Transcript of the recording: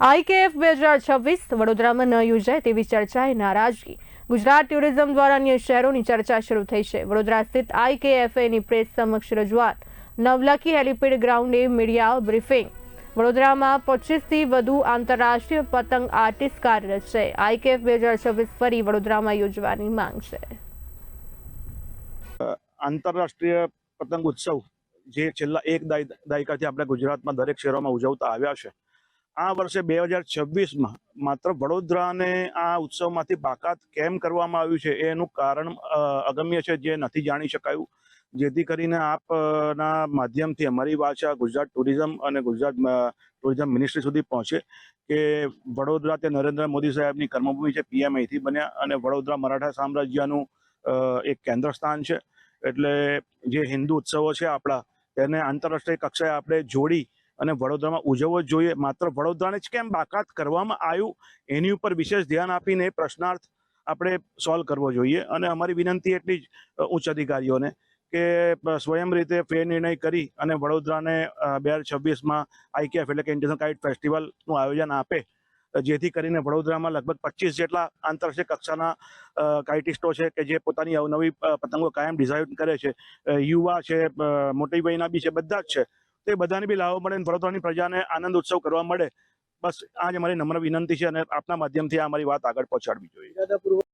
આઈકેએફ બે હજાર છવ્વીસ વડોદરામાં ન યોજાય તેવી ચર્ચાએ નારાજગી. ગુજરાત ટુરિઝમ દ્વારા અન્ય શહેરોની ચર્ચા શરૂ થઈ છે. વડોદરા સ્થિત આઈકેએફએની પ્રેસ સમક્ષ રજૂઆત. નવલખી હેલિપેડ ગ્રાઉન્ડે મીડિયા બ્રીફિંગ. વડોદરામાં પચીસથી વધુ આંતરરાષ્ટ્રીય પતંગ આર્ટિસ્ટ કાર્યરત છે. આઈકેએફ બે હજાર છવ્વીસ ફરી વડોદરામાં યોજવાની માંગ છે. આંતરરાષ્ટ્રીય પતંગ ઉત્સવ જે છેલ્લા એક દાય- દાયકાથી આપણે ગુજરાતમાં દરેક શહેરોમાં ઉજવતા આવ્યા છે. આ વર્ષે બે હજાર છવ્વીસમાં માત્ર વડોદરાને આ ઉત્સવમાંથી બાકાત કેમ કરવામાં આવ્યું છે એનું કારણ અગમ્ય છે જે નથી જાણી શકાયું. જેથી કરીને આપના માધ્યમથી અમારી વાચા ગુજરાત ટુરિઝમ અને ગુજરાત ટુરિઝમ મિનિસ્ટ્રી સુધી પહોંચે કે વડોદરા તે નરેન્દ્ર મોદી સાહેબની કર્મભૂમિ છે પીએમ અહીંથી બન્યા અને વડોદરા મરાઠા સામ્રાજ્યનું એક કેન્દ્ર સ્થાન છે. એટલે જે હિન્દુ ઉત્સવો છે આપણા, તેને આંતરરાષ્ટ્રીય કક્ષાએ આપણે જોડી અને વડોદરામાં ઉજવવો જોઈએ. માત્ર વડોદરાને જ કેમ બાકાત કરવામાં આવ્યું? એની ઉપર વિશેષ ધ્યાન આપીને પ્રશ્નાર્થ આપણે સોલ્વ કરવો જોઈએ. અને અમારી વિનંતી એટલી જ ઉચ્ચ અધિકારીઓને કે સ્વયં રીતે ફેર નિર્ણય કરી અને વડોદરાને બે હજાર છવ્વીસમાં આઈકેએફ એટલે કે ઇન્ટરનેશનલ કાઇટ ફેસ્ટિવલનું આયોજન આપે. જેથી કરીને વડોદરામાં લગભગ પચીસ જેટલા આંતરરાષ્ટ્રીય કક્ષાના કાઇટિસ્ટો છે કે જે પોતાની અવનવી પતંગો કાયમ ડિઝાઇન કરે છે. યુવા છે મોટી વયના બી છે, બધા જ છે. તે બધાને બી લાવો મળે અને વડોદરાની પ્રજાને આનંદ ઉત્સવ કરવા મળે. બસ આ જ અમારી નમ્ર વિનંતી છે અને આપના માધ્યમથી આ અમારી વાત આગળ પહોંચાડવી જોઈએ.